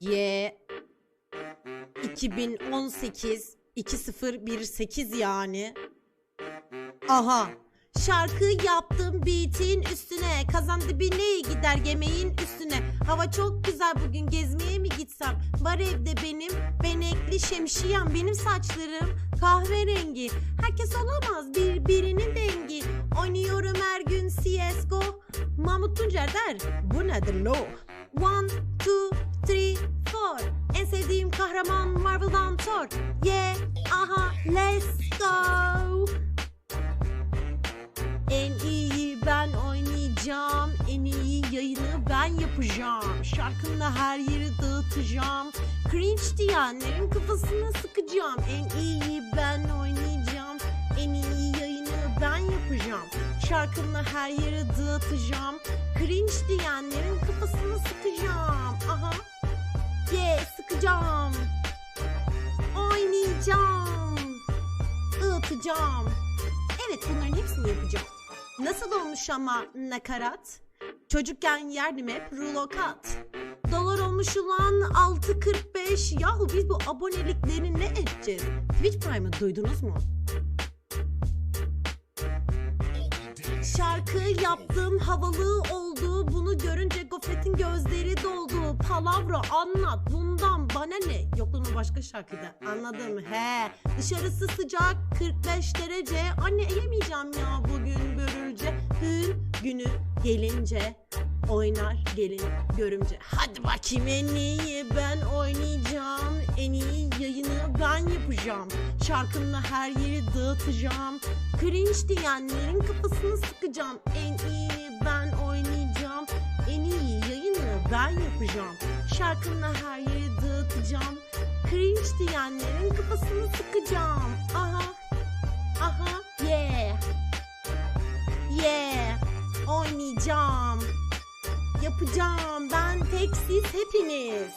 Y 2018 2018 yani. Aha. Şarkı yaptım beat'in üstüne. Kazan dibine gider yemeğin üstüne. Hava çok güzel bugün gezmeye mi gitsem? Var evde benim benekli şemşiyem. Benim saçlarım kahverengi. Herkes olamaz birbirinin dengi. Oynuyorum her gün CSGO Mahmut Tuncer der bu nedir lo? One, two, three, four En sevdiğim kahraman Marvel'dan Thor Yeah, aha, let's go en iyi ben oynayacağım. En iyi yayını ben yapacağım. Şarkımla her yeri dağıtacağım. Cringe diyenlerin kafasına sıkacağım. En iyi ben oynayacağım. En iyi yayını ben yapacağım. Şarkımla her yeri dağıtacağım. Cringe diyenlerin kafasına Oynayacağım. Dağıtacağım. Evet bunların hepsini yapacağım. Nasıl olmuş ama nakarat? Çocukken yerdim hep rulo kat. Dolar olmuş ulan 6.45. Yahu biz bu abonelikleri ne edeceğiz? Twitch Prime'ı duydunuz mu? Şarkı yaptım havalı oldu Bunu görünce gofretin doldu Palavra anlat. Bundan bana ne? Yok bunu başka şarkıda anladım he. Dışarısı sıcak 45 derece. Anne yemeyeceğim ya. Bugün börülce. Gün günü gelince Oynar gelin görümce. Hadi bakayım en iyi ben oynayacağım. En iyi yayını ben yapacağım. Şarkımla her yeri dağıtacağım. Cringe diyenlerin kafasını sıkacağım. En iyi ben yapacağım. Şarkımla her yeri dağıtacağım. Cringe diyenlerin kafasını sıkacağım. Aha Aha yeah. Yeah Oynayacağım. Yapacağım. Ben tek siz hepiniz